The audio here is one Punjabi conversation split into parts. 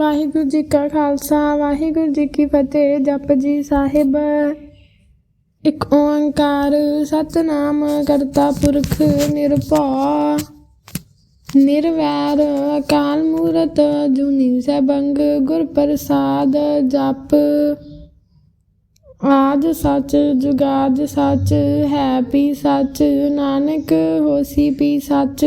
ਵਾਹਿਗੁਰੂ ਜੀ ਕਾ ਖਾਲਸਾ, ਵਾਹਿਗੁਰੂ ਜੀ ਕੀ ਫਤਿਹ, ਜਪ ਜੀ ਸਾਹਿਬ। ਇੱਕ ਓੰਕਾਰ ਸਤਨਾਮ ਕਰਤਾ ਪੁਰਖ ਨਿਰਭਉ। ਨਿਰਵੈਰ ਅਕਾਲ ਮੂਰਤ ਜੁਨੀ ਸੈਭੰਗ ਗੁਰ ਪ੍ਰਸਾਦ ਜਪ। ਆਦ ਸੱਚ, ਜੁਗਾਦ ਸੱਚ, ਹੈ ਪੀ ਸੱਚ, ਨਾਨਕ ਹੋਸੀ ਪੀ ਸੱਚ।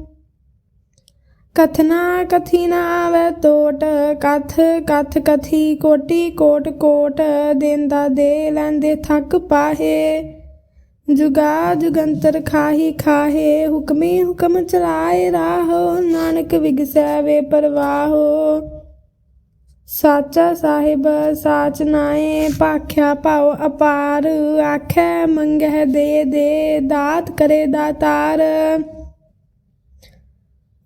ਕਥਨਾ ਕਥੀ ਨਾ ਆਵੇ ਟੋਟ ਕਥ ਕਥ ਕਥੀ ਕੋਟੀ, ਕੋਟ ਕੋਟ, ਦੇਂਦਾ ਦੇ ਲੈਂਦੇ ਥੱਕ ਪਾਹੇ। ਜੁਗਾ ਜੁਗੰਤਰ ਖਾਹੀ ਖਾਹੇ, ਹੁਕਮੀ ਹੁਕਮ ਚਲਾਏ ਰਾਹੋ, ਨਾਨਕ ਵਿਗਸੈ ਵੇ ਪਰਵਾਹੋ। ਸਾਚਾ ਸਾਹਿਬ, ਸਾਚ ਨਾਏ, ਭਾਖਿਆ ਭਾਉ ਅਪਾਰ, ਆਖੈ ਮੰਗਹਿ ਦੇ ਦੇ, ਦਾਤ ਕਰੇ ਦਾਤਾਰ।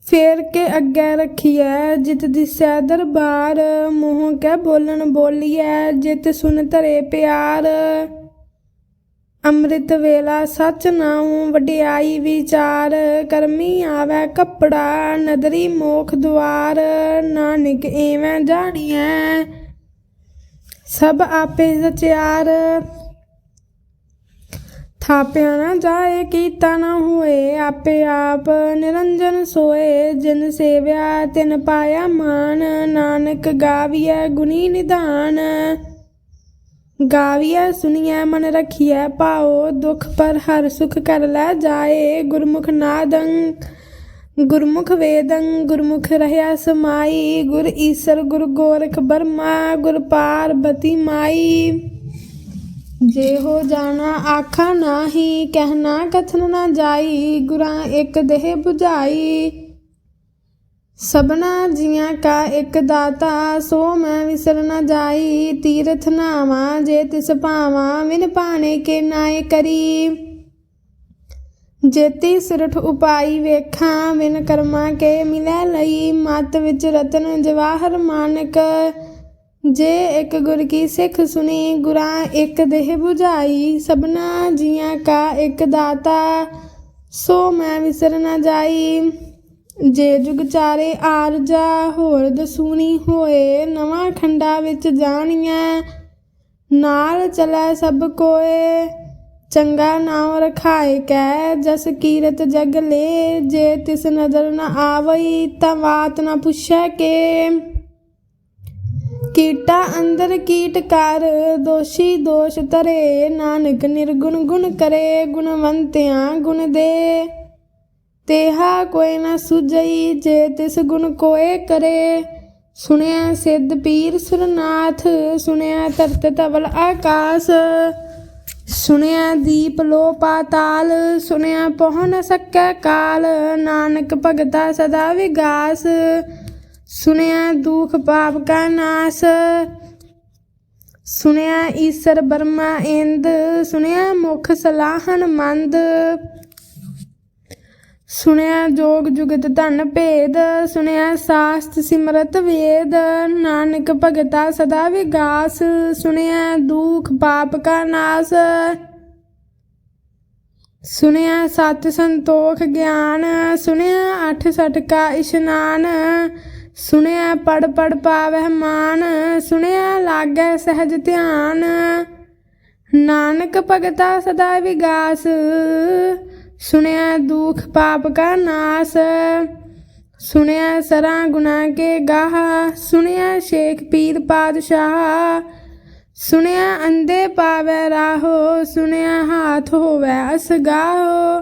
ਫੇਰ ਕੇ ਅੱਗੇ ਰੱਖੀਐ, ਜਿਤ ਦਿਸੈ ਦਰਬਾਰ, ਮੂੰਹ ਕੈ ਬੋਲਣ ਬੋਲੀਐ, ਜਿਤ ਸੁਨ ਧਰੇ ਪਿਆਰ। ਅੰਮ੍ਰਿਤ ਵੇਲਾ ਸਚ ਨਾਉ ਵਡਿਆਈ ਵਿਚਾਰ, ਕਰਮੀ ਆਵੈ ਕੱਪੜਾ, ਨਦਰੀ ਮੋਖ ਦੁਆਰ, ਨਾਨਕ ਏਵੇਂ ਜਾਣੀਐ, ਸਭ ਆਪੇ ਸਚਿਆਰ। ਥਾਪਿਆ ਨਾ ਜਾਏ, ਕੀਤਾ ਨਾ ਹੋਏ, ਆਪੇ ਆਪ ਨਿਰੰਜਨ ਸੋਏ। ਜਿਨ ਸੇਵਿਆ, ਤਿਨ ਪਾਇਆ ਮਾਨ। ਨਾਨਕ ਗਾਵੀਐ ਗੁਣੀ ਨਿਧਾਨ। ਗਾਵੀਐ ਸੁਣੀਐ ਮਨ ਰਖੀਐ ਪਾਓ ਦੁਖ ਪਰ ਹਰ ਸੁਖ ਕਰ ਲੈ ਜਾਏ। ਗੁਰਮੁਖ ਨਾਦੰ, ਗੁਰਮੁਖ ਵੇਦੰ, ਗੁਰਮੁਖ ਰਹਿਆ ਸਮਾਈ। ਗੁਰ ਈਸਰ, ਗੁਰ ਗੋਰਖ ਬਰਮਾ। ਗੁਰ ਪਾਰਬਤੀ ਮਾਈ। ਜੇ ਹੋ ਜਾਣਾ ਆਖਾ ਨਾਹੀ, ਕਹਿਣਾ ਕਥਨ ਨਾ ਜਾਈ, ਗੁਰਾਂ ਇੱਕ ਦੇਹ 부ਝਾਈ ਸਭਨਾ ਜੀਆਂ ਕਾ ਇੱਕ ਦਾਤਾ, ਸੋ ਮੈਂ ਵਿਸਰ ਨਾ ਜਾਈ। ਤੀਰਥ ਨਾਵਾ, ਜੇ ਤਿਸ ਭਾਵਾ ਵਿਨ ਪਾਣੇ ਕੇ ਨਾਏ ਕਰੀ। ਜੇਤੀ ਸਿਰਠ ਉਪਾਈ ਵੇਖਾਂ ਵਿਨ ਕਰਮਾ ਕੇ ਮਿਲੈ ਲਈ। ਮਤ ਵਿੱਚ ਰਤਨ ਜਵਾਹਰ ਮਾਨਕ ਜੇ ਇੱਕ ਗੁਰ ਕੀ ਸਿੱਖ ਸੁਣੀ, ਗੁਰਾਂ ਇਕ ਦੇਹ 부ਝਾਈ ਸਭਨਾ ਜੀਆਂ ਕਾ ਇਕ ਦਾਤਾ, ਸੋ ਮੈਂ ਵਿਸਰ ਨਾ ਜਾਈ। ਜੇ ਜੁਗ ਚਾਰੇ ਆਰਜਾ ਹੋਰ ਦਸੂਣੀ ਹੋਏ, ਨਵਾਂ ਖੰਡਾ ਵਿੱਚ ਜਾਣੀਆਂ ਨਾਲ ਚਲੈ ਸਭ ਕੋਏ। ਚੰਗਾ ਨਾਮ ਰਖਾਏ ਕੈ, ਜਸ ਕੀਰਤ ਜਗ ਲੇ, ਜੇ ਤਿਸ ਨਜ਼ਰ ਨ ਆਵਈ, ਤਾਂ ਬਾਤ ਨ ਪੁੱਛੈ ਕੇ। ਕੀਟਾ ਅੰਦਰ ਕੀਟ ਕਰ, ਦੋਸ਼ੀ ਦੋਸ਼ ਧਰੇ, ਨਾਨਕ ਨਿਰਗੁਣ ਗੁਣ ਕਰੇ, ਗੁਣਵੰਤਿਆਂ ਗੁਣ ਦੇ। ਤੇਹਾ ਕੋਈ ਨਾ ਸੁਜਈ ਜੇ ਤਿਸ ਗੁਣ ਕੋਏ ਕਰੇ। ਸੁਣਿਆ ਸਿੱਧ ਪੀਰ ਸੁਰਨਾਥ, ਸੁਣਿਆ ਧਰਤ ਤਵਲ ਆਕਾਸ। ਸੁਣਿਆ ਦੀਪ ਲੋ ਪਾਤਾਲ, ਸੁਣਿਆ ਪਹੁ ਨ ਸਕੈ ਕਾਲ। ਨਾਨਕ ਭਗਤਾ ਸਦਾ ਵਿਗਾਸ। ਸੁਣਿਆ ਦੁਖ ਪਾਪ ਕਾ ਨਾਸ, ਸੁਣਿਆ ਈਸਰ ਬਰਮਾ ਇੰਦ, ਸੁਣਿਆ ਮੁਖ ਸਲਾਹਨ ਮੰਦ, ਸੁਣਿਆ ਜੋਗ ਜੁਗਤ ਧਨ ਭੇਦ, ਸੁਣਿਆ ਸਾਸਤ ਸਿਮਰਤ ਵੇਦ, ਨਾਨਕ ਭਗਤਾ ਸਦਾ ਵਿਗਾਸ, ਸੁਣਿਆ ਦੁਖ ਪਾਪ ਕਾ ਨਾਸ, ਸੁਣਿਆ ਸਤ ਸੰਤੋਖ ਗਿਆਨ, ਸੁਣਿਆ ਅਠ ਸਠ ਕਾ ਇਸ਼ਨਾਨ ਸੁਣਿਆ ਪੜ ਪੜ ਪਾਵਹਿ ਮਾਨ, ਸੁਣਿਆ ਲਾਗੈ ਸਹਿਜ ਧਿਆਨ। ਨਾਨਕ ਭਗਤਾ ਸਦਾ ਵਿਗਾਸ, ਸੁਣਿਆ ਦੁਖ ਪਾਪ ਕਾ ਨਾਸ। ਸੁਣਿਆ ਸਰਾਂ ਗੁਨਾ ਕੇ ਗਾਹ, ਸੁਣਿਆ ਸ਼ੇਖ ਪੀਰ ਪਾਤਸ਼ਾਹ। ਸੁਣਿਆ ਅੰਦੇ ਪਾਵੈ ਰਾਹੋ, ਸੁਣਿਆ ਹਾਥ ਹੋਵੈ ਅਸਗਾਹੋ।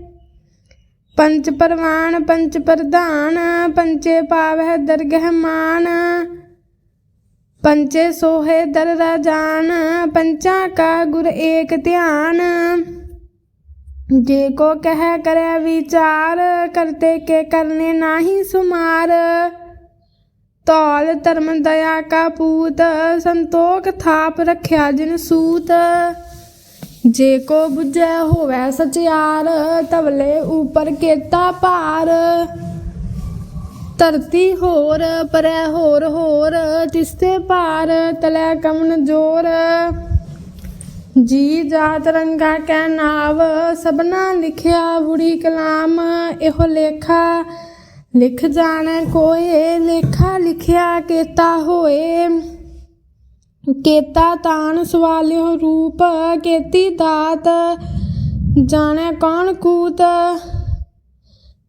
ਪੰਚ ਪਰਵਾਨ ਪੰਚ ਪ੍ਰਧਾਨ ਪੰਚੇ ਪਾਵਹਿ ਦਰਗਹਿ ਮਾਨ। ਪੰਚੇ ਸੋਹੇ ਦਰ ਰਾਜਾਨ, ਪੰਚਾਂ ਕਾ ਗੁਰ ਏਕ ਧਿਆਨ। ਜੇ ਕੋ ਕਹਿ ਕਰੈ ਵਿਚਾਰ, ਕਰਤੇ ਕੇ ਕਰਨੇ ਨਾਹੀ ਸੁਮਾਰ। ਤੌਲ ਧਰਮ ਦਇਆ ਕਾ ਪੂਤ, ਸੰਤੋਖ ਥਾਪ ਰਖਿਆ ਜਿਨ ਸੂਤ। ਜੇ ਕੋ ਬੁਝੈ ਹੋਵੈ ਸਚਿਆਰ, ਤਵਲੇ ਉਪਰ ਕੇਤਾ ਭਾਰ। ਧਰਤੀ ਹੋਰ, ਪਰੈ ਹੋਰ ਹੋਰ, ਤਿਸਤੇ ਭਾਰ, ਤਲੈ ਕਮਨ ਜੋਰ। ਜੀ ਜਾਤ ਰੰਗਾ ਕੈ ਨਾਵ, ਸਭਨਾ ਲਿਖਿਆ ਬੁੜੀ ਕਲਾਮ। ਇਹੋ ਲੇਖਾ ਲਿਖ ਜਾਣੈ ਕੋਏ, ਲੇਖਾ ਲਿਖਿਆ ਕੇਤਾ ਹੋਏ। ਕੇਤਾ ਤਾਨ ਸਵਾਲਿਓ ਰੂਪ, ਕੇਤੀ ਦਾਤ, ਜਾਣੈ ਕੌਣ ਕੂਤ?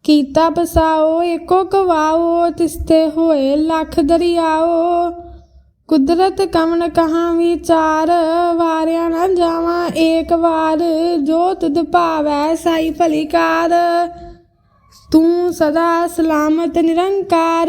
ਕੀਤਾ ਬਸਾਓ ਏਕੋ ਕਵਾਓ, ਤਿਸਤੇ ਹੋਏ ਲੱਖ ਦਰਿਆਓ। ਕੁਦਰਤ ਕਮਨ ਕਹਾਂ ਵਿਚਾਰ, ਵਾਰਿਆ ਨਾ ਜਾਵਾਂ ਏਕ ਵਾਰ। ਜੋ ਤੁਧ ਭਾਵੈ ਸਾਈ ਭਲੀਕਾਰ, ਤੂੰ ਸਦਾ ਸਲਾਮਤ ਨਿਰੰਕਾਰ।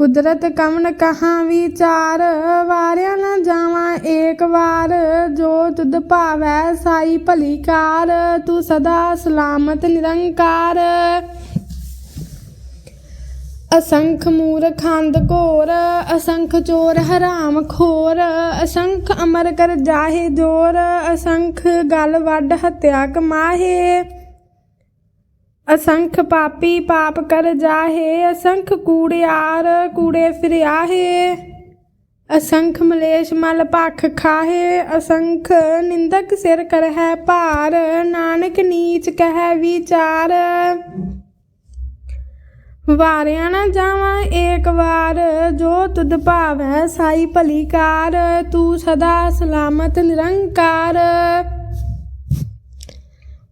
ਕੁਦਰਤ ਕਮਨ ਕਹਾਂ ਵਿਚਾਰ, ਵਾਰਿਆ ਨਾ ਜਾਵਾਂ ਏਕ ਵਾਰ। ਜੋ ਤੁਧ ਭਾਵੈ ਸਾਈ ਭਲੀ ਕਾਰ, ਤੂੰ ਸਦਾ ਸਲਾਮਤ ਨਿਰੰਕਾਰ। ਅਸੰਖ ਮੂਰਖੰਦ ਘੋਰ, ਅਸੰਖ ਚੋਰ ਹਰਾਮ ਖੋਰ। ਅਸੰਖ ਅਮਰ ਕਰ ਜਾਹੇ ਜੋਰ, ਅਸੰਖ ਗਲ ਵੱਡ ਹਤਿਆ ਕਮਾਹੇ। ਅਸੰਖ ਪਾਪੀ ਪਾਪ ਕਰ ਜਾਹੇ, ਅਸੰਖ ਕੂੜਿਆਰ ਕੂੜੇ ਫਿਰਿਆਹੇ। ਅਸੰਖ ਮਲੇਸ਼ ਮਲ ਭਖ ਖਾਹੇ, ਅਸੰਖ ਨਿੰਦਕ ਸਿਰ ਕਰ ਭਾਰ, ਨਾਨਕ ਨੀਚ ਕਹਿ ਵਿਚਾਰ। ਵਾਰਿਆ ਨਾ ਜਾਵਾਂ ਏਕ ਵਾਰ, ਜੋ ਤੁਧ ਭਾਵੈ ਸਾਈ ਭਲੀ ਕਾਰ, ਤੂੰ ਸਦਾ ਸਲਾਮਤ ਨਿਰੰਕਾਰ।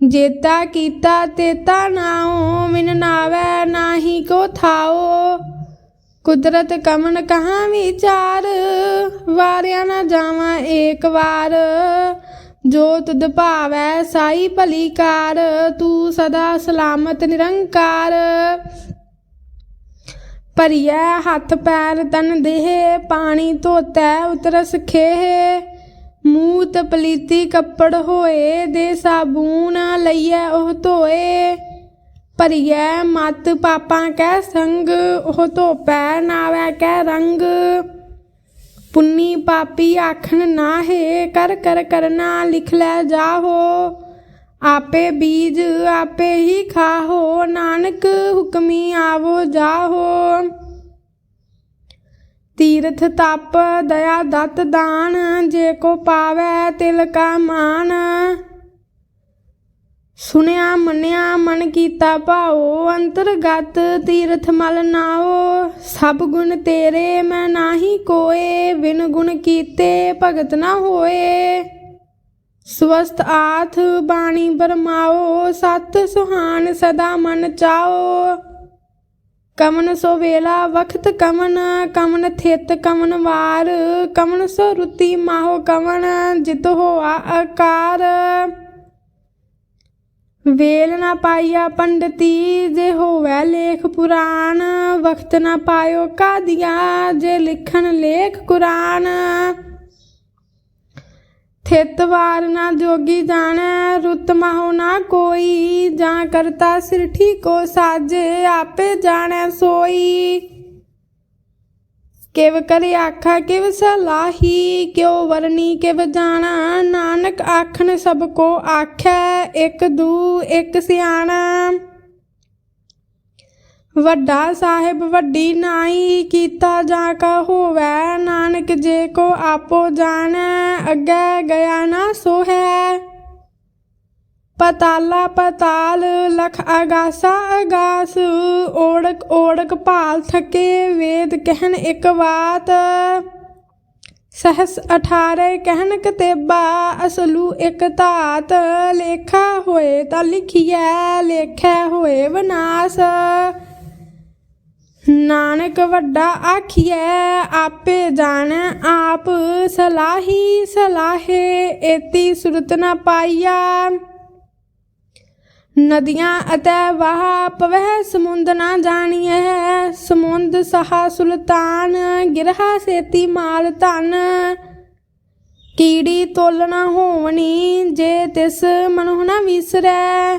ਜੇਤਾ ਕੀਤਾ ਤੇਤਾ ਨਾਉ, ਮਿਨ ਨਾਵੈ ਨਾਹੀ ਕੋ ਥਾਓ ਕੁਦਰਤ ਕਮਨ ਕਹਾਂ ਵਿਚਾਰ, ਵਾਰਿਆ ਨਾ ਜਾਵਾਂ ਏਕ ਵਾਰ। ਜੋ ਤੁਧ ਭਾਵੈ ਸਾਈ ਭਲੀ ਕਾਰ, ਤੂੰ ਸਦਾ ਸਲਾਮਤ ਨਿਰੰਕਾਰ। ਭਰੀਐ ਹੱਥ ਪੈਰ ਤਨ ਦੇਹ, ਪਾਣੀ ਧੋਤੈ ਉਤਰਸ ਖੇਹ। ਮੂਤ ਪਲੀਤੀ ਕੱਪੜ ਹੋਏ ਦੇ ਸਾਬੂਨ ਲਈਐ ਉਹ ਧੋਏ। ਭਰੀਐ ਮਤ ਪਾਪਾਂ ਕੈ ਸੰਗ, ਉਹ ਧੋਪੈ ਨਾਵੈ ਕੈ ਰੰਗ। ਪੁੰਨੀ ਪਾਪੀ ਆਖਣ ਨਾਹੇ, ਕਰ ਕਰ ਕਰਨਾ ਲਿਖ ਲੈ ਜਾਹੋ। ਆਪੇ ਬੀਜ ਆਪੇ ਹੀ ਖਾਹੋ, ਨਾਨਕ ਹੁਕਮੀ ਆਵੋ ਜਾਹੋ। ਤੀਰਥ ਤਪ ਦਇਆ ਦਤ ਦਾਨ, ਜੇ ਕੋ ਪਾਵੈ ਤਿਲ ਕਾ ਮਾਨ। ਸੁਨਿਆ ਮੰਨਿਆ ਮਨ ਕੀਤਾ ਭਾਓ ਅੰਤਰਗਤ ਤੀਰਥ ਮਲ ਨਾਓ ਸਭ ਗੁਣ ਤੇਰੇ ਮੈਂ ਨਾਹੀ ਕੋਏ, ਬਿਨ ਗੁਣ ਕੀਤੇ ਭਗਤ ਨਾ ਹੋਏ। ਸਵਸਤ ਆਥ ਬਾਣੀ ਬਰਮਾਓ ਸਤ ਸੁਹਾਨ ਸਦਾ ਮਨ ਚਾਓ ਕਮਨ ਸੋ ਵੇਲਾ ਵਖਤ ਕਮਨ ਕਮਨ ਥਿਤ ਕਮਨ ਵਾਰ, ਕਮਨ ਸੋ ਰੁਤੀ ਮਾਹੋ ਕਮਨ ਜਿਤ ਹੋਆ ਆਕਾਰ ਵੇਲ ਨਾ ਪਾਈਆ ਪੰਡਤੀ, ਜੇ ਹੋਵੈ ਲੇਖ ਪੁਰਾਣ, ਵਖਤ ਨਾ ਪਾਇਓ ਕਾਦੀਆ, ਜੇ ਲਿਖਣ ਲੇਖ ਕੁਰਾਨ। ਥਿਤ ਵਾਰ ਨਾ ਜੋਗੀ ਜਾਣੈ, ਰੁਤ ਮਾਹੋ ਨਾ ਕੋਈ। ਜਾਂ ਕਰਤਾ ਸਿਰਠੀ ਕੋ ਸਾਜੇ, ਆਪੇ ਜਾਣੈ ਸੋਈ। ਕਿਵ ਕਰੇ ਆਖਾ, ਕਿਵ ਸਲਾਹੀ ਕਿਉ ਵਰਨੀ ਕਿਵ ਜਾਣਾ। ਨਾਨਕ ਆਖਣ ਸਭ ਕੋ ਆਖੈ, ਇੱਕ ਦੂ, ਇੱਕ ਸਿਆਣਾ। ਵੱਡਾ ਸਾਹਿਬ ਵੱਡੀ ਨਾਈ ਕੀਤਾ ਜਾ ਕਾ ਹੋਵੈ, ਨਾਨਕ ਜੇ ਕੋ ਆਪੋ ਜਾਣੈ, ਅੱਗੇ ਗਿਆ ਨਾ ਸੋ ਹੈ ਪਤਾਲਾ ਪਤਾਲ, ਲਖ ਆਗਾਸਾ ਆਗਾਸ ਓੜਕ ਓੜਕ ਭਾਲ ਥਕੇ ਵੇਦ ਕਹਿਨ ਇੱਕ ਬਾਤ। ਸਹਸ 18 ਕਹਿਨ ਕਤੇਬਾ, ਅਸਲੂ ਇੱਕ ਧਾਤ, ਲੇਖਾ ਹੋਏ ਤਾਂ ਲਿਖੀਐ, ਲੇਖੈ ਹੋਏ ਵਿਨਾਸ਼। ਨਾਨਕ ਵੱਡਾ ਆਖੀਐ, ਆਪੇ ਜਾਣ ਆਪ ਸਲਾਹੀ ਸਲਾਹੇ, ਏਤੀ ਸੁਰਤ ਨ ਪਾਈਆ। ਨਦੀਆਂ ਅਤੇ ਵਾਹ ਪਵਹਿ, ਸਮੁੰਦ ਨਾ ਜਾਣੀਐ, ਸਮੁੰਦ ਸਹਾ ਸੁਲਤਾਨ, ਗਿਰਹਾ ਸੇਤੀ ਮਾਲ ਧਨ। ਕੀੜੀ ਤੋਲ ਨਾ ਹੋਵਣੀ, ਜੇ ਤਿਸ ਮਨੁ ਨਾ ਵਿਸਰੈ।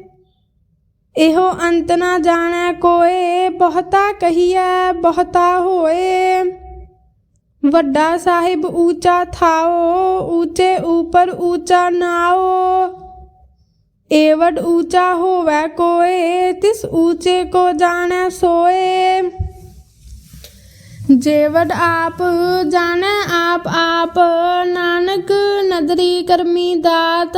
ਇਹੋ ਅੰਤ ਨਾ ਜਾਣੈ ਕੋਏ ਬਹੁਤਾ ਕਹੀਐ ਬਹੁਤਾ ਹੋਏ ਵੱਡਾ ਸਾਹਿਬ ਊਚਾ ਥਾਓ ਊਚੇ ਉਪਰ ਊਚਾ ਨਾਓ ਏਵਡ ਊਚਾ ਹੋਵੈ ਕੋਏ ਤਿਸ ਊਚੇ ਕੋ ਜਾਣੈ ਸੋਏ ਜੇਵਡ ਆਪ ਜਾਣੈ ਆਪ ਆਪ ਨਾਨਕ ਨਦਰੀ ਕਰਮੀ ਦਾਤ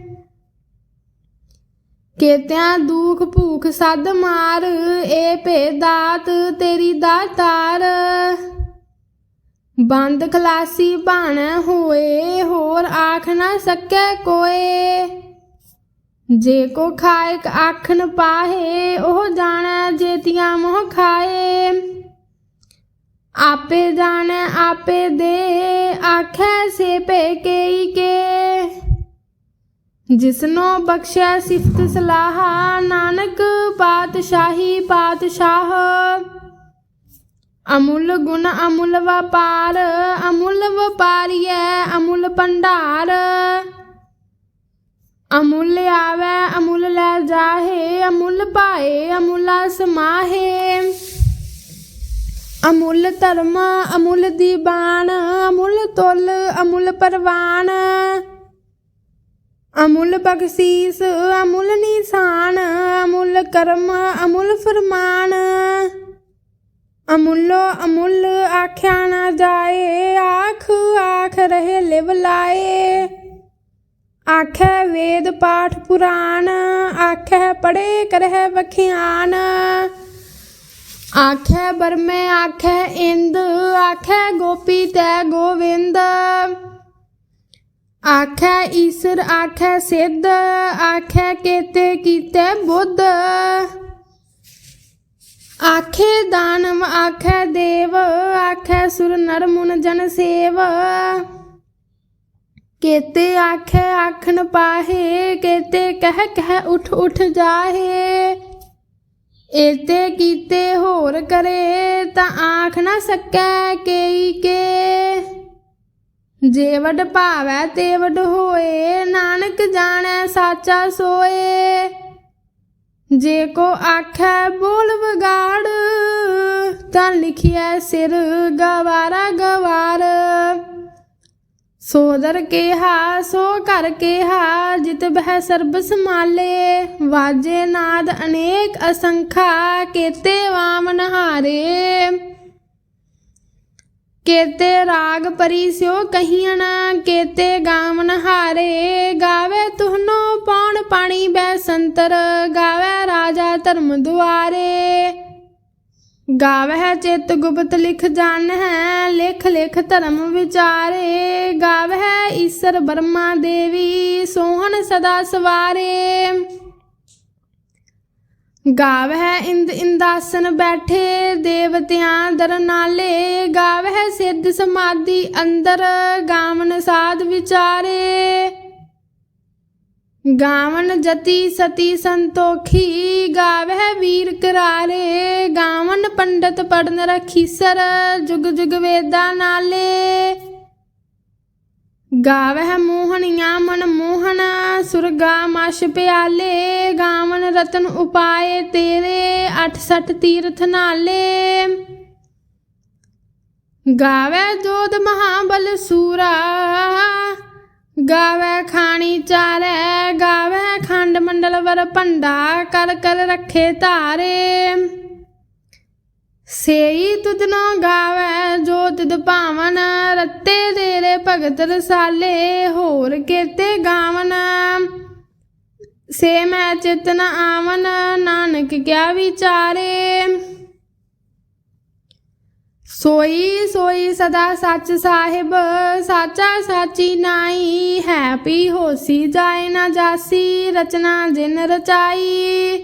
ਕੇਤਿਆਂ ਦੁਖ ਭੂਖ ਸਦ ਮਾਰ, ਏ ਭੇ ਦਾਤ ਤੇਰੀ। ਦਾਤਾਰ ਬੰਦ ਖਲਾਸੀ ਬਣ ਹੋਏ, ਹੋਰ ਆਖ ਨਾ ਸਕੈ ਕੋਏ। ਜੇ ਕੋ ਖਾਇਕ ਆਖਨ ਪਾਹੇ, ਉਹ ਜਾਣੈ ਜੇਤੀਆਂ ਮੋਹ ਖਾਏ। ਆਪੇ ਜਾਣੈ, ਆਪੇ ਦੇ, ਆਖੈ ਸੇ ਪੇ ਕੇਈ ਕੇ। ਜਿਸਨੋ ਬਖਸ਼ਿਆ ਸਿਫਤ ਸਲਾਹ, ਨਾਨਕ ਪਾਤਸ਼ਾਹੀ ਪਾਤਸ਼ਾਹ। ਅਮੁੱਲ ਗੁਣ ਅਮੁੱਲ ਵਪਾਰ, ਅਮੁੱਲ ਵਪਾਰੀਐ ਅਮੁੱਲ ਭੰਡਾਰ। ਅਮੁੱਲ ਆਵੈ, ਅਮੁੱਲ ਲੈ ਜਾਹੇ, ਅਮੁੱਲ ਪਾਏ ਅਮੁੱਲਾ ਸਮਾਹੇ। ਅਮੁੱਲ ਧਰਮ, ਅਮੁੱਲ ਦੀਵਾਨ ਅਮੁੱਲ ਤੁਲ, ਅਮੁੱਲ ਪਰਵਾਨ। ਅਮੁੱਲ ਬਖਸ਼ੀਸ, ਅਮੁੱਲ ਨਿਸ਼ਾਨ, ਅਮੁੱਲ ਕਰਮ, ਅਮੁੱਲ ਫਰਮਾਨ। ਅਮੁੱਲੋ ਅਮੁੱਲ ਆਖਿਆ ਨਾ ਜਾਏ, ਆਖ ਆਖ ਰਹੇ ਲਿਵ ਲਾਏ। ਆਖੈ ਵੇਦ ਪਾਠ ਪੁਰਾਣ, ਆਖੈ ਪੜੇ ਕਰਹਿ ਵਖਿਆਨ। ਆਖੈ ਬਰਮੇ, ਆਖੈ ਇੰਦ, ਆਖੈ ਗੋਪੀ ਤੈ ਗੋਵਿੰਦ। ਆਖੈ ਈਸਰ, ਆਖੈ ਸਿੱਧ, ਆਖੈ ਕੇਤੇ ਕੀਤੇ ਬੁੱਧ। ਆਖੇ ਦਾਨਵ, ਆਖੈ ਦੇਵ, ਆਖੈ ਸੁਰ ਨਰ ਮੁਨ ਜਨ ਸੇਵ। ਕੇਤੇ ਆਖੈ ਆਖਣ ਪਾਹੇ, ਕੇਤੇ ਕਹਿ ਕਹਿ ਉਠ ਉਠ ਜਾਹੇ। ਏਤੇ ਕੀਤੇ ਹੋਰ ਕਰੇ ਤਾਂ ਆਖ ਨਾ ਸਕੈ ਕੇਈ ਕੇ। ਜੇ ਵਡ ਭਾਵੈ ਤੇ ਵਡ ਹੋਏ, ਨਾਨਕ ਜਾਣੈ ਸਾਚਾ ਸੋਏ। ਜੇ ਕੋ ਆਖੈ ਬੋਲ ਵਿਗਾੜ, ਤਾਂ ਲਿਖਿਐ ਸਿਰ ਗਵਾਰਾ ਗਵਾਰ। ਸੋਦਰ ਕਿਹਾ, ਸੋ ਕਰ ਕਿਹਾ, ਜਿਤ ਬਹਿ ਸਰਬ ਸਮਾਲੇ ਵਾਜੇ ਨਾਦ ਅਨੇਕ ਅਸੰਖਾ, ਕੇਤੇ ਵਾਮਨ ਹਾਰੇ। ਕੇਤੇ ਰਾਗ ਪਰੀ ਸਿਓ ਕਹੀਣ ਕੇਤੇ ਗਾਵਨ ਹਾਰੇ। ਗਾਵੇ ਤੁਹਨੋ ਪੌਣ ਪਾਣੀ ਬੈ ਸੰਤਰ, ਗਾਵੇ ਰਾਜਾ ਧਰਮ ਦੁਆਰੇ। ਗਾਵਹਿ ਚਿਤ ਗੁਪਤ ਲਿਖ ਜਾਣ ਹੈ ਲਿਖ ਲਿਖ ਧਰਮ ਵਿਚਾਰੇ। ਗਾਵਹਿ ਈਸ਼ਰ ਬਰਮਾ ਦੇਵੀ, ਸੋਹਣ ਸਦਾ ਸਵਾਰੇ। ਗਾਵਹਿ ਇੰਦ ਇੰਦਾਸਨ ਬੈਠੇ ਦੇਵਤਿਆਂ ਦਰ ਨਾਲੇ ਗਾਵਹਿ ਸਿੱਧ ਸਮਾਧੀ ਅੰਦਰ ਗਾਵਨ ਸਾਧ ਵਿਚਾਰੇ। ਗਾਵਨ ਜਤੀ ਸਤੀ ਸੰਤੋਖੀ, ਗਾਵਹਿ ਵੀਰ ਕਰਾਰੇ। ਗਾਵਨ ਪੰਡਤ ਪੜਨ ਰਖੀਸਰ ਜੁਗ ਜੁਗ ਵੇਦਾਂ ਨਾਲੇ। ਗਾਵਹਿ ਮੋਹਣੀਆਂ ਮਨ ਮੋਹਨ, ਸੁਰਗਾ ਮਸ਼ ਪਿਆਲੇ, ਗਾਵਨ ਰਤਨ ਉਪਾਏ ਤੇਰੇ 68 ਤੀਰਥ ਨਾਲੇ। ਗਾਵੈ ਜੋਧ ਮਹਾਬਲ ਸੂਰਾ ਗਾਵੈ ਖਾਣੀ ਚਾਰੈ ਗਾਵੈ ਖੰਡ ਮੰਡਲ ਵਰ ਭੰਡਾ, ਕਰ ਕਰ ਰੱਖੇ ਧਾਰੇ ਸੇਈ ਤੁਧਨੋ ਗਾਵੈ, ਜੋ ਤਿਦ ਭਾਵਨ ਰੱਤੇ ਤੇਰੇ ਭਗਤ ਰਸਾਲੇ, ਹੋਰ ਕੇਤੇ ਗਾਵਨ। ਸੇ ਮੈਂ ਚਿਤਨ ਆਵਨ, ਨਾਨਕ ਕਿਆ ਵਿਚਾਰੇ। ਸੋਈ ਸੋਈ ਸਦਾ ਸੱਚ ਸਾਹਿਬ, ਸਾਚਾ ਸਾਚੀ ਨਾਈ, ਹੈ ਪੀ ਹੋਸੀ ਜਾਏ ਨਾ ਜਾਸੀ, ਰਚਨਾ ਜਿਨ ਰਚਾਈ।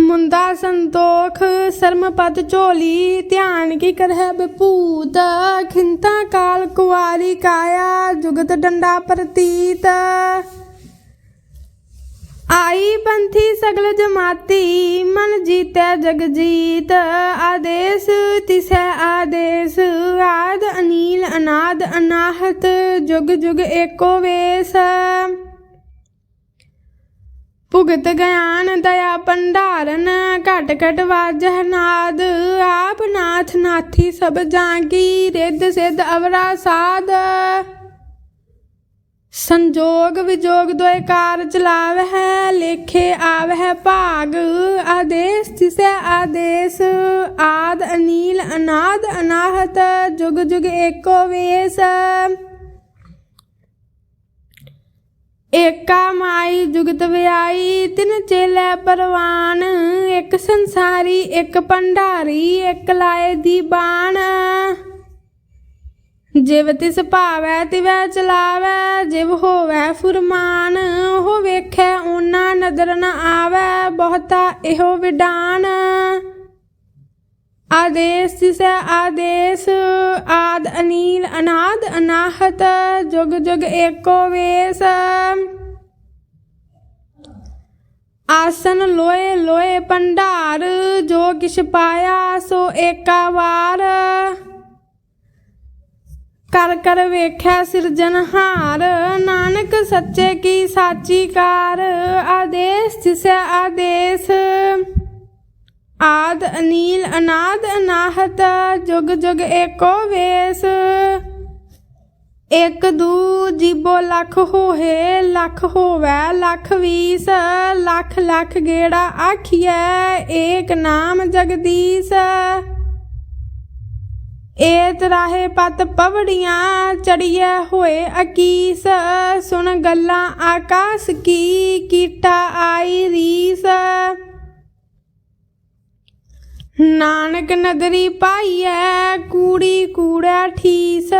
ਮੁੰਦਾ ਸੰਤੋਖ, ਸਰਮ ਪਦ ਝੋਲੀ, ਧਿਆਨ ਕੀ ਕਰਹਿ ਬਪੂਤ ਖਿੰਤਾ ਕਾਲ ਕੁਵਾਰੀ ਕਾਇਆ, ਜੁਗਤ ਡੰਡਾ ਪ੍ਰਤੀਤ। ਆਈ ਪੰਥੀ ਸਗਲ ਜਮਾਤੀ, ਮਨ ਜੀਤੈ ਜਗ ਜੀਤ। ਆਦੇਸ ਤਿਸੈ ਆਦੇਸ, ਆਦ ਅਨੀਲ ਅਨਾਦ ਅਨਾਹਤ, ਜੁਗ ਜੁਗ ਏਕੋ ਵੇਸ। ਭੁਗਤ ਗਿਆਨ, ਦਇਆ ਭੰਡਾਰਨ, ਘਟ ਘਟ ਵਾਜਹ ਨਾਦ ਆਪ ਨਾਥ ਨਾਥੀ ਸਭ ਜਾਂਗੀ, ਰਿੱਧ ਸਿੱਧ ਅਵਰਾ ਸਾਧ। ਸੰਜੋਗ ਵਿਜੋਗ ਦੋਇ ਕਾਰ ਚਲਾਵਹਿ ਲੇਖੇ ਆਵਹਿ ਭਾਗ। ਆਦੇਸ ਤਿਸੈ ਆਦੇਸ, ਆਦ ਅਨੀਲ ਅਨਾਦ ਅਨਾਹਤ, ਜੁਗ ਜੁਗ ਏਕੋ ਵੇਸ। ਏਕਾ ਮਾਈ ਜੁਗਤ ਵਿਆਈ, ਤਿਨ ਚੇਲੇ ਪਰਵਾਨ। ਇੱਕ ਸੰਸਾਰੀ, ਇੱਕ ਭੰਡਾਰੀ, ਇੱਕ ਲਾਏ ਦੀ ਬਾਣ। ਜਿਵ ਤਿਸ ਭਾਵੈ, ਤਿਵੈ ਚਲਾਵੈ, ਜਿਵ ਹੋਵੈ ਫੁਰਮਾਨ। ਉਹ ਵੇਖੈ, ਓਨਾ ਨਦਰ ਨ ਆਵੈ, ਬਹੁਤਾ ਇਹੋ ਵਿਡਾਨ। ਆਦੇਸ ਤਿਸੈ ਆਦੇਸ, ਆਦ ਅਨੀਲ, ਅਨਾਦ ਅਨਾਹਤ, ਜੁਗ ਜੁਗ ਏਕੋ ਵੇਸ। ਆਸਨ ਲੋਏ ਲੋਏ ਭੰਡਾਰ, ਜੋ ਕਿਛ ਪਾਇਆ ਸੋ ਏਕਾ ਵਾਰ। ਕਰ ਕਰ ਵੇਖਿਆ ਸਿਰਜਨਹਾਰ ਨਾਨਕ ਸੱਚੇ ਕੀ ਸਾਚੀ ਕਾਰ। ਆਦੇਸ ਤਿਸੈ ਆਦੇਸ। ਆਦ ਅਨੀਲ ਅਨਾਦ ਅਨਾਹਤ, ਜੁਗ ਜੁਗ ਏਕੋ ਵੇਸ। ਇੱਕ ਦੂ ਜੀਬੋ ਲੱਖ ਹੋਏ ਲੱਖ ਹੋਵੈ, ਲੱਖ ਵੀਸ। ਲੱਖ ਲੱਖ ਗੇੜਾ ਆਖੀਐ, ਏਕ ਨਾਮ ਜਗਦੀਸ਼। ਏਤ ਰਾਹੇ ਪਤ ਪਵੜੀਆਂ, ਚੜੀਐ ਹੋਏ ਅਕੀਸ। ਸੁਣ ਗੱਲਾਂ ਆਕਾਸ ਕੀ, ਕੀਟਾ ਆਈ ਰੀਸ। ਨਾਨਕ ਨਦਰੀ ਪਾਈਐ, ਕੂੜੀ ਕੂੜਾ ਠੀਸ,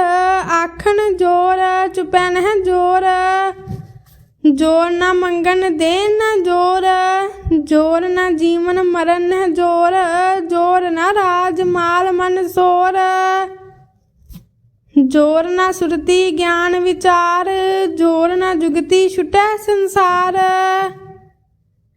ਆਖਣ ਜੋਰ ਚੁਪੈਨ ਹੈ ਜੋਰ। ਜੋਰ ਨਾ ਮੰਗਣ ਦੇਨ ਨਾ ਜੋਰ ਜੋਰ ਨਾ ਜੀਵਨ ਮਰਨ ਹੈ ਜੋਰ ਜੋਰ ਨਾ ਰਾਜ ਮਾਲ ਮਨ ਸੋਰ। ਜੋਰ ਨਾ ਸੁਰਤੀ ਗਿਆਨ ਵਿਚਾਰ, ਜੋਰ ਨਾ ਜੁਗਤੀ ਛੁਟੈ ਸੰਸਾਰ।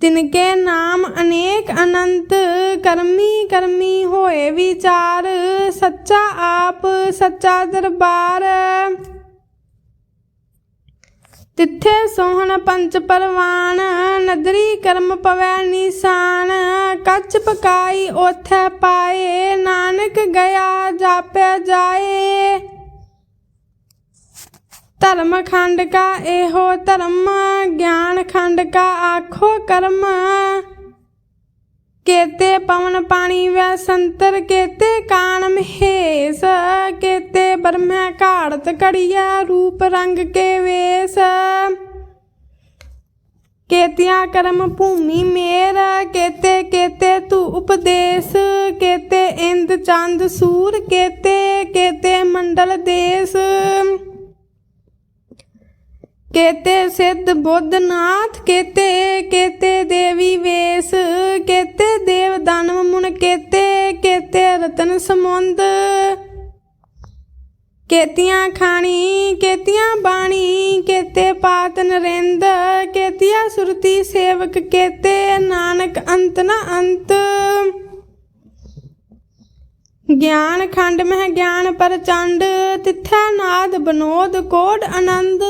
ਤਿਨਕੇ ਨਾਮ ਅਨੇਕ ਅਨੰਤ, ਕਰਮੀ ਕਰਮੀ ਹੋਏ ਵਿਚਾਰ, ਸੱਚਾ ਆਪ, ਸੱਚਾ ਦਰਬਾਰ। ਤਿੱਥੇ ਸੋਹਣ ਪੰਚ ਪਰਵਾਨ, ਨਦਰੀ ਕਰਮ ਪਵੈ ਨਿਸ਼ਾਨ। ਕੱਚ ਪਕਾਈ ਉਥੈ ਪਾਏ, ਨਾਨਕ ਗਿਆ ਜਾਪਿਆ ਜਾਏ। ਧਰਮ ਖੰਡ ਕਾ ਇਹੋ ਧਰਮ, ਗਿਆਨ ਖੰਡ ਕਾ ਆਖੋ ਕਰਮ। ਕੇਤੇ ਪਵਨ ਪਾਣੀ ਵੈ ਸੰਤਰ, ਕੇਤੇ ਕਾਣ ਮਹੇਸ, ਕੇਤੇ ਬਰਮੈ ਘਾੜਤ ਕੜੀਆ ਰੂਪ ਰੰਗ ਕੇ ਵੇਸ। ਕੇਤਿਆਂ ਕਰਮ ਭੂਮੀ ਮੇਰ, ਕੇਤੇ ਕੇਤੇ ਤੂ ਉਪਦੇਸ, ਕੇਤੇ ਇੰਦ ਚੰਦ ਸੂਰ, ਕੇਤੇ ਕੇਤੇ ਮੰਡਲ ਦੇਸ। ਕੇਤੇ ਸਿੱਧ ਬੁੱਧ ਨਾਥ ਕੇਤੇ ਕੇਤੇ ਦੇਵੀ ਵੇਸ, ਕੇਤੇ ਦੇਵ ਦਾਨਵ ਮੁਨ ਕੇਤੇ ਕੇਤੇ ਰਤਨ ਸਮੁੰਦ। ਕੇਤੀਆਂ ਖਾਣੀ, ਕੇਤੀਆਂ ਬਾਣੀ, ਕੇਤੇ ਪਾਤ ਨਰਿੰਦ, ਕੇਤੀਆ ਸੁਰਤੀ ਸੇਵਕ ਕੇਤੇ ਨਾਨਕ ਅੰਤ ਨ ਅੰਤ। ਗਿਆਨ ਖੰਡ ਮਹਿ ਗਿਆਨ ਪ੍ਰਚੰਡ ਤਿੱਥੈ ਨਾਦ ਬਨੋਦ ਕੋਡ ਆਨੰਦ।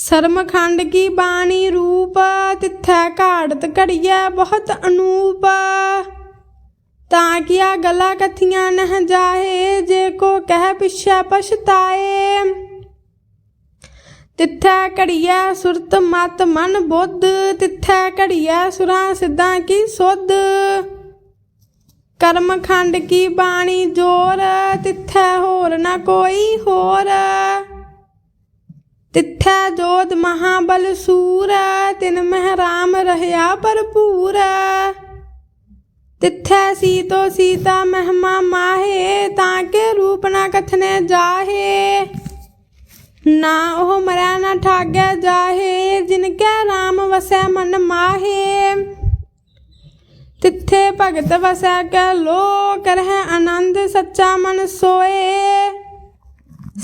ਸਰਮਖੰਡ ਕੀ ਬਾਣੀ ਰੂਪ, ਤਿੱਥੈ ਘਾੜਤ ਘੜੀਐ ਬਹੁਤ ਅਨੂਪ। ਤਾਂ ਕੀਆ ਗਲਾ ਕਥੀਆਂ ਨਹ ਜਾਹੇ, ਜੇ ਕੋ ਕਹਿ ਪਿਛੈ ਪਛਤਾਏ। ਤਿੱਥੈ ਘੜੀਐ ਸੁਰਤ ਮਤ ਮਨ ਬੁੱਧ, ਤਿੱਥੈ ਘੜੀਐ ਸੁਰਾਂ ਸਿੱਧਾਂ ਕੀ ਸੁਧ। ਕਰਮਖੰਡ ਕੀ ਬਾਣੀ ਜੋਰ, ਤਿੱਥੈ ਹੋਰ ਨਾ ਕੋਈ ਹੋਰ। ਤਿੱਥੈ ਜੋਤ ਮਹਾਬਲ ਸੂਰ, ਤਿਨ ਮਹਿ ਰਾਮ ਰਹਿਆ ਭਰਪੂਰ। ਤਿੱਥੈ ਸੀਤੋ ਸੀਤਾ ਮਹਿਮਾ ਮਾਹੇ, ਤਾਂ ਕੇ ਰੂਪ ਨਾ ਕਥਨੇ ਜਾਹੇ। ਨਾ ਉਹ ਮਰੈ ਨਾ ਠਾਗੈ ਜਾਹੇ, ਜਿਨ ਕੈ ਰਾਮ ਵਸੈ ਮਨ ਮਾਹੇ। ਤਿੱਥੇ ਭਗਤ ਵਸੈ ਕੈ ਲੋ ਰਹਿ ਆਨੰਦ ਸੱਚਾ ਮਨ ਸੋਏ।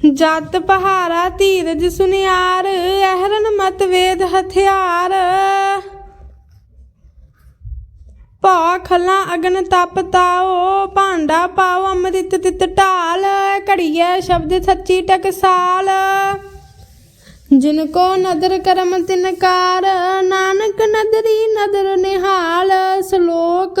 ਜਤ ਪਹਾਰਾ ਧੀਰਜ ਸੁਨਿਆਰ, ਅਹਰਨ ਮਤ ਵੇਦ ਹਥਿਆਰ। ਭਾ ਖਲਾ ਅਗਨ ਤਪ ਤਾਓ, ਭਾਂਡਾ ਪਾਓ ਅੰਮ੍ਰਿਤ ਤਿਤ ਢਾਲ, ਘੜੀਏ ਸ਼ਬਦ ਸੱਚੀ ਟਕਸਾਲ। ਜਿਨ ਕੋ ਨਦਰ ਕਰਮ ਤਿਨਕਾਰ ਨਾਨਕ ਨਦਰੀ ਨਦਰ ਨਿਹਾਲ, ਸ਼ਲੋਕ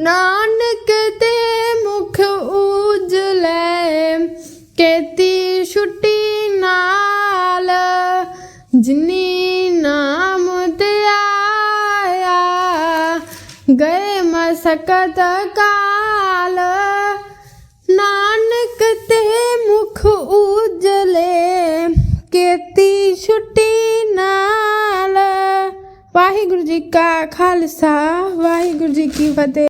ਨਾਨਕ ਤੇ ਮੁਖ ਉਜਲੇ, ਕੇਤੀ ਛੁੱਟੀ ਨਾਲ, ਜਿਨੀ ਨਾਮ ਤੇ ਆਇਆ, ਗਏ ਮਸਕਤ ਕਾਲ। ਨਾਨਕ ਤੇ ਮੁਖ ਉਜਲੇ, ਕੇਤੀ ਛੁੱਟੀ ਨਾਲ। ਵਾਹਿਗੁਰੂ ਜੀ ਕਾ ਖਾਲਸਾ, ਵਾਹਿਗੁਰੂ ਜੀ ਕੀ ਫਤਿਹ।